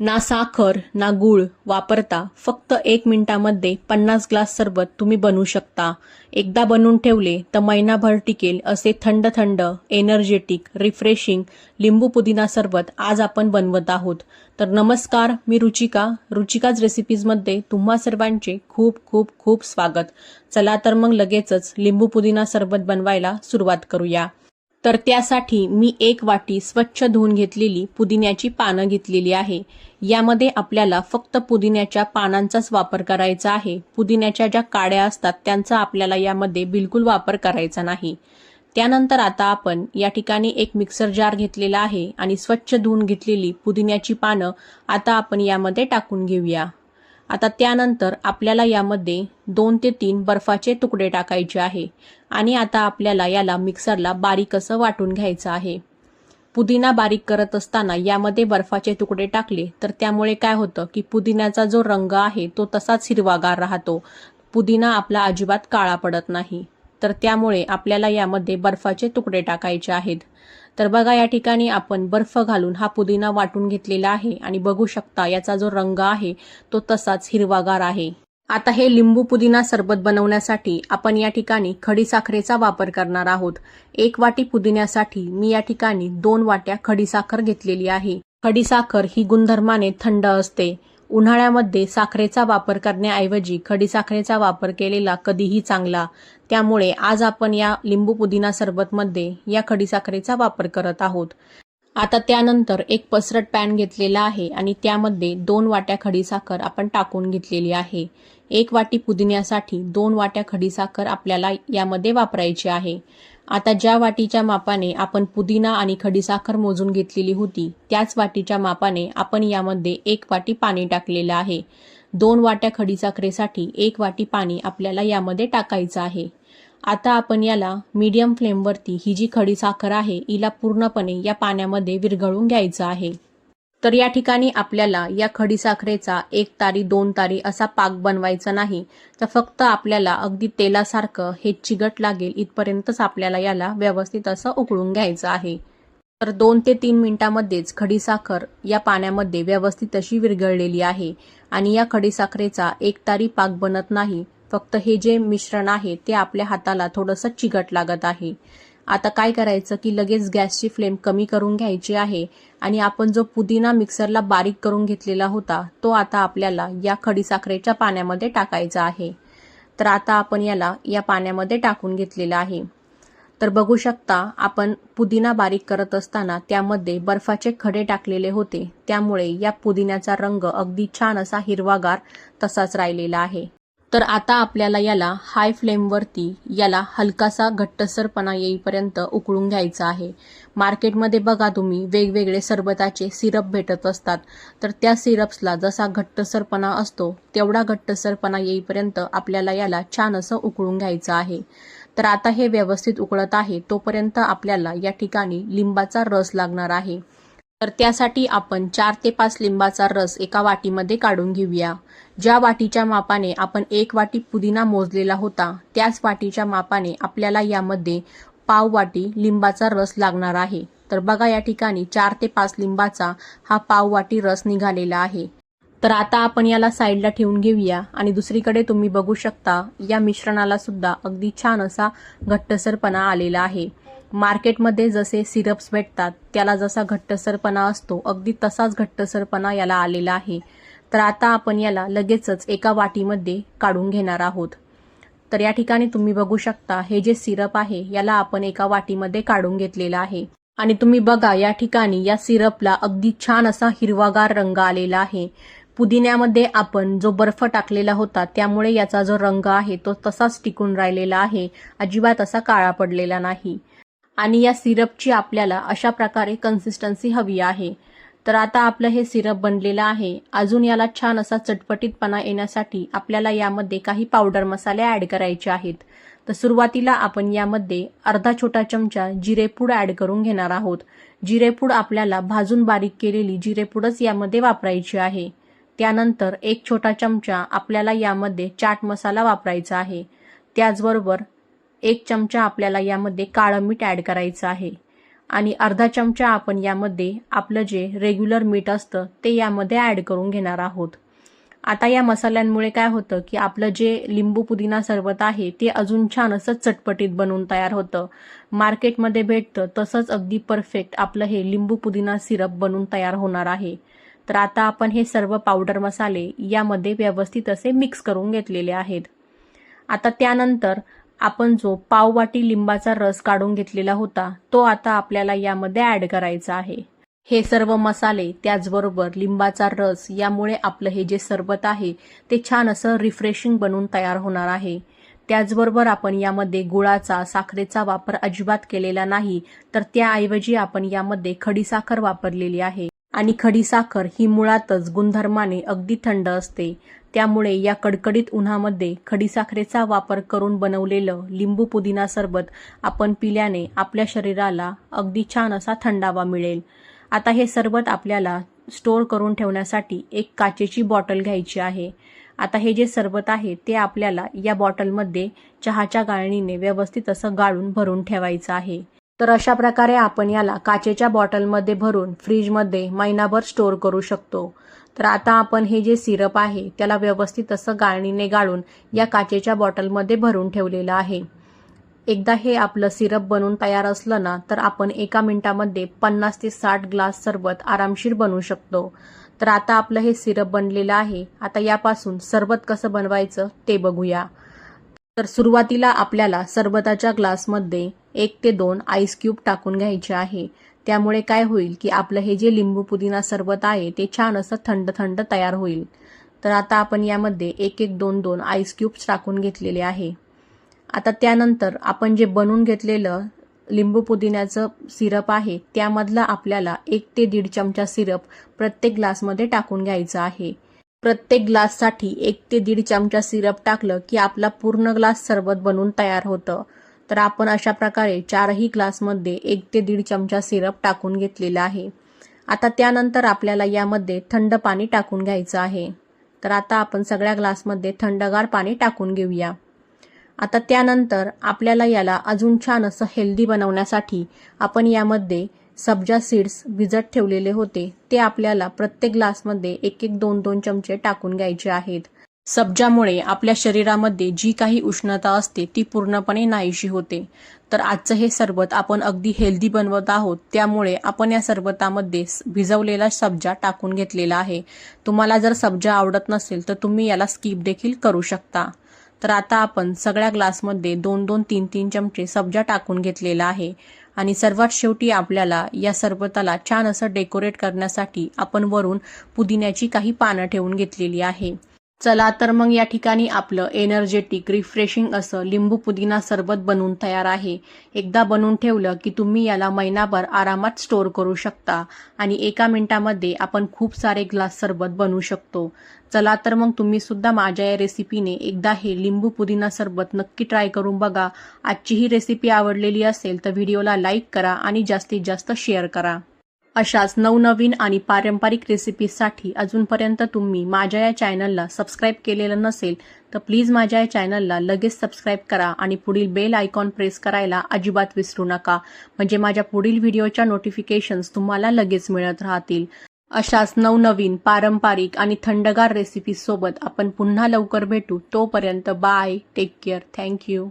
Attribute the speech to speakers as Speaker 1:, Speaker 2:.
Speaker 1: ना साखर ना गूळ वापरता फक्त एक मिनिटामध्ये पन्नास ग्लास सरबत तुम्ही बनवू शकता. एकदा बनवून ठेवले तर महिनाभर टिकेल असे थंड थंड एनर्जेटिक रिफ्रेशिंग लिंबू पुदिना सरबत आज आपण बनवत आहोत. तर नमस्कार मी रुचिका. रुचिकाच रेसिपीजमध्ये तुम्हा सर्वांचे खूप खूप खूप स्वागत. चला तर मग लगेचच लिंबू पुदिना सरबत बनवायला सुरुवात करूया. तर त्यासाठी मी एक वाटी स्वच्छ धुवून घेतलेली पुदिन्याची पानं घेतलेली आहे. यामध्ये आपल्याला फक्त पुदिन्याच्या पानांचाच वापर करायचा आहे. पुदिन्याच्या ज्या काड्या असतात त्यांचा आपल्याला यामध्ये बिलकुल वापर करायचा नाही. त्यानंतर आता आपण या ठिकाणी एक मिक्सर जार घेतलेला आहे आणि स्वच्छ धुवून घेतलेली पुदिन्याची पानं आता आपण यामध्ये टाकून घेऊया. आता त्यानंतर आपल्याला यामध्ये दोन ते तीन बर्फाचे तुकडे टाकायचे आहे. आणि आता आपल्याला याला मिक्सरला बारीक असं वाटून घ्यायचं आहे. पुदिना बारीक करत असताना यामध्ये बर्फाचे तुकडे टाकले तर त्यामुळे काय होतं की पुदिन्याचा जो रंग आहे तो तसाच हिरवागार राहतो. पुदिना आपला अजिबात काळा पडत नाही. तर त्यामुळे आपल्याला यामध्ये बर्फाचे तुकडे टाकायचे आहेत. तर बघा या ठिकाणी आपण बर्फ घालून हा पुदिना वाटून घेतलेला आहे आणि बघू शकता याचा जो रंग आहे तो तसाच हिरवागार आहे. आता हे लिंबू पुदिना सरबत बनवण्यासाठी आपण या ठिकाणी खडीसाखरेचा वापर करणार आहोत. एक वाटी पुदिन्यासाठी मी या ठिकाणी दोन वाट्या खडीसाखर घेतलेली आहे. खडीसाखर ही गुणधर्माने थंड असते. उन्हाळ्यामध्ये साखरेचा वापर करण्याऐवजी खडीसाखरेचा वापर केलेला कधीही चांगला. त्यामुळे आज आपण या लिंबू पुदिना सरबतमध्ये या खडीसाखरेचा वापर करत आहोत. आता त्यानंतर एक पसरट पॅन घेतलेला आहे आणि त्यामध्ये दोन वाट्या खडीसाखर आपण टाकून घेतलेली आहे. एक वाटी पुदिन्यासाठी दोन वाट्या खडीसाखर आपल्याला यामध्ये वापरायची आहे. आता ज्या वाटीच्या मापाने आपण पुदिना आणि खडीसाखर मोजून घेतलेली होती त्याच वाटीच्या मापाने आपण यामध्ये एक वाटी पाणी टाकलेलं आहे. दोन वाट्या खडीसाखरेसाठी एक वाटी पाणी आपल्याला यामध्ये टाकायचं आहे. आता आपण याला मीडियम फ्लेमवरती ही जी खडी साखर आहे हिला पूर्णपणे या पाण्यामध्ये विरघळून घ्यायचं आहे. तर या ठिकाणी आपल्याला या खडी साखरेचा एक तारी दोन तारी असा पाक बनवायचा नाही. तर फक्त आपल्याला अगदी तेलासारखं हे चिगट लागेल इथपर्यंतच आपल्याला याला व्यवस्थित असं उकळून घ्यायचं आहे. तर दोन ते तीन मिनिटांमध्येच खडीसाखर या पाण्यामध्ये व्यवस्थित अशी विरघळलेली आहे. आणि या खडीसाखरेचा एक तारी पाक बनत नाही. फक्त हे जे मिश्रण आहे ते आपल्या हाताला थोडंसं चिकट लागत आहे. आता काय करायचं की लगेच गॅसची फ्लेम कमी करून घ्यायची आहे आणि आपण जो पुदिना मिक्सरला बारीक करून घेतलेला होता तो आता आपल्याला या खडीसाखरेच्या पाण्यामध्ये टाकायचा आहे. तर आता आपण याला या पाण्यामध्ये टाकून घेतलेला आहे. तर बघू शकता आपण पुदिना बारीक करत असताना त्यामध्ये बर्फाचे खडे टाकलेले होते. त्यामुळे या पुदिन्याचा रंग अगदी छान असा हिरवागार तसाच राहिलेला आहे. तर आता आपल्याला याला हाय फ्लेमवरती याला हलकासा घट्टसरपणा येईपर्यंत उकळून घ्यायचा आहे. मार्केटमध्ये बघा तुम्ही वेगवेगळे सरबताचे सिरप भेटत असतात. तर त्या सिरप्सला जसा घट्टसरपणा असतो तेवढा घट्टसरपणा येईपर्यंत आपल्याला याला छान असं उकळून घ्यायचं आहे. तर आता हे व्यवस्थित उकळत आहे तोपर्यंत आपल्याला या ठिकाणी लिंबाचा रस लागणार आहे. तर त्यासाठी आपण चार ते पाच लिंबाचा रस एका वाटीमध्ये काढून घेऊया. ज्या वाटीच्या मापाने आपण एक वाटी पुदिना मोजलेला होता त्याच वाटीच्या मापाने आपल्याला यामध्ये पाव वाटी लिंबाचा रस लागणार आहे. तर बघा या ठिकाणी चार ते पाच लिंबाचा हा पाव वाटी रस निघालेला आहे. तर आता आपण याला साईडला ठेवून घेऊया आणि दुसरीकडे तुम्ही बघू शकता या मिश्रणाला सुद्धा अगदी छान असा घट्टसरपणा आलेला आहे. मार्केटमध्ये जसे सिरप्स भेटतात त्याला जसा घट्टसरपणा असतो अगदी तसाच घट्टसरपणा याला आलेला आहे. तर आता आपण याला लगेचच एका वाटीमध्ये काढून घेणार आहोत. तर या ठिकाणी तुम्ही बघू शकता हे जे सिरप आहे याला आपण एका वाटीमध्ये काढून घेतलेलं आहे. आणि तुम्ही बघा या ठिकाणी या सिरपला अगदी छान असा हिरवागार रंग आलेला आहे. पुदिन्यामध्ये आपण जो बर्फ टाकलेला होता त्यामुळे याचा जो रंग आहे तो तसाच टिकून राहिलेला आहे. अजिबात असा काळा पडलेला नाही. आणि या सिरपची आपल्याला अशा प्रकारे कन्सिस्टन्सी हवी आहे. तर आता आपलं हे सिरप बनलेलं आहे. अजून याला छान असा चटपटीतपणा येण्यासाठी आपल्याला यामध्ये काही पावडर मसाले ॲड करायचे आहेत. तर सुरुवातीला आपण यामध्ये अर्धा छोटा चमचा जिरेपूड ॲड करून घेणार आहोत. जिरेपूड आपल्याला भाजून बारीक केलेली जिरेपूडच यामध्ये वापरायची आहे. त्यानंतर एक छोटा चमचा आपल्याला यामध्ये चाट मसाला वापरायचा आहे. त्याचबरोबर एक चमचा आपल्याला यामध्ये काळं मीठ ॲड करायचं आहे. आणि अर्धा चमचा आपण यामध्ये आपलं जे रेग्युलर मीठ असतं ते यामध्ये ॲड करून घेणार आहोत. आता या मसाल्यांमुळे काय होतं की आपलं जे लिंबू पुदिना सरबत आहे ते अजून छान असं चटपटीत बनवून तयार होतं. मार्केटमध्ये भेटतं तसंच अगदी परफेक्ट आपलं हे लिंबू पुदिना सिरप बनून तयार होणार आहे. तर आता आपण हे सर्व पावडर मसाले यामध्ये व्यवस्थित असे मिक्स करून घेतलेले आहेत. आता त्यानंतर आपण जो पाववाटी लिंबाचा रस काढून घेतलेला होता तो आता आपल्याला यामध्ये ॲड करायचा आहे. हे सर्व मसाले त्याचबरोबर लिंबाचा रस यामुळे आपलं हे जे सरबत आहे ते छान असं रिफ्रेशिंग बनून तयार होणार आहे. त्याचबरोबर आपण यामध्ये गुळाचा साखरेचा वापर अजिबात केलेला नाही तर त्याऐवजी आपण यामध्ये खडीसाखर वापरलेली आहे. आणि खडीसाखर ही मुळातच गुणधर्माने अगदी थंड असते. त्यामुळे या कडकडीत उन्हामध्ये खडीसाखरेचा वापर करून बनवलेलं लिंबू पुदिना सरबत आपण पिल्याने आपल्या शरीराला अगदी छान असा थंडावा मिळेल. आता हे सरबत आपल्याला स्टोअर करून ठेवण्यासाठी एक काचेची बॉटल घ्यायची आहे. आता हे जे सरबत आहे ते आपल्याला या बॉटलमध्ये चहाच्या गाळणीने व्यवस्थित असं गाळून भरून ठेवायचं आहे. तर अशा प्रकारे आपण याला काचेच्या बॉटलमध्ये भरून फ्रीजमध्ये महिनाभर स्टोअर करू शकतो. तर आता आपण हे जे सिरप आहे त्याला व्यवस्थित असं गाळणीने गाळून या काचेच्या बॉटलमध्ये भरून ठेवलेलं आहे. एकदा हे आपलं सिरप बनवून तयार असलं ना तर आपण एका मिनिटामध्ये पन्नास ते साठ ग्लास सरबत आरामशीर बनवू शकतो. तर आता आपलं हे सिरप बनलेलं आहे. आता यापासून सरबत कसं बनवायचं ते बघूया. तर सुरुवातीला आपल्याला सरबताच्या ग्लासमध्ये एक ते दोन आईस क्यूब टाकून घ्यायचे आहे. त्यामुळे काय होईल की आपलं हे जे लिंबू पुदिना सरबत आहे ते छान असं थंड थंड तयार होईल. तर आता आपण यामध्ये एक एक दोन दोन आईस क्यूब्स टाकून घेतलेले आहे. आता त्यानंतर आपण जे बनवून घेतलेलं लिंबू पुदिन्याचं सिरप आहे त्यामधला आपल्याला एक ते दीड चमचा सिरप प्रत्येक ग्लासमध्ये टाकून घ्यायचं आहे. प्रत्येक ग्लाससाठी एक ते दीड चमचा सिरप टाकलं की आपला पूर्ण ग्लास सरबत बनून तयार होतं. तर आपण अशा प्रकारे चारही ग्लासमध्ये एक ते दीड चमचा सिरप टाकून घेतलेला आहे. आता त्यानंतर आपल्याला यामध्ये थंड पाणी टाकून घ्यायचं आहे. तर आता आपण सगळ्या ग्लासमध्ये थंडगार पाणी टाकून घेऊया. आता त्यानंतर आपल्याला याला अजून छान असं हेल्दी बनवण्यासाठी आपण यामध्ये सब्जा सीड्स भिजत ठेवलेले होते. ते आपल्याला प्रत्येक ग्लासमध्ये एक एक दोन दोन चमचे टाकून घ्यायचे आहेत. सब्जामुळे आपल्या शरीरामध्ये जी काही उष्णता असते ती पूर्णपणे नाहीशी होते. तर आजचं हे सरबत आपण अगदी हेल्दी बनवत आहोत त्यामुळे आपण या सरबतामध्ये भिजवलेला सब्जा टाकून घेतलेला आहे. तुम्हाला जर सब्जा आवडत नसेल तर तुम्ही याला स्किप देखील करू शकता. तर आता आपण सगळ्या ग्लासमध्ये दोन दोन तीन तीन चमचे सब्जा टाकून घेतलेला आहे. आणि सर्वात शेवटी आपल्याला या सरबताला छान असं डेकोरेट करण्यासाठी आपण वरून पुदिन्याची काही पानं ठेवून घेतलेली आहे. चला तर मग या ठिकाणी आपलं एनर्जेटिक रिफ्रेशिंग असं लिंबू पुदिना सरबत बनवून तयार आहे. एकदा बनवून ठेवलं की तुम्ही याला महिनाभर आरामात स्टोअर करू शकता आणि एका मिनिटामध्ये आपण खूप सारे ग्लास सरबत बनवू शकतो. चला तर मग तुम्ही सुद्धा माझ्या या रेसिपीने एकदा हे लिंबू पुदिना सरबत नक्की ट्राय करून बघा. आजची ही रेसिपी आवडलेली असेल तर व्हिडिओला लाईक करा आणि जास्तीत जास्त शेअर करा. अशाच नवनवीन आणि पारंपरिक रेसिपीजसाठी अजूनपर्यंत तुम्ही माझ्या या चॅनलला सबस्क्राईब केलेलं नसेल तर प्लीज माझ्या या चॅनलला लगेच सबस्क्राईब करा आणि पुढील बेल आयकॉन प्रेस करायला अजिबात विसरू नका. म्हणजे माझ्या पुढील व्हिडिओच्या नोटिफिकेशन्स तुम्हाला लगेच मिळत राहतील. अशाच नवनवीन पारंपरिक आणि थंडगार रेसिपीजसोबत आपण पुन्हा लवकर भेटू. तोपर्यंत बाय टेक केअर थँक्यू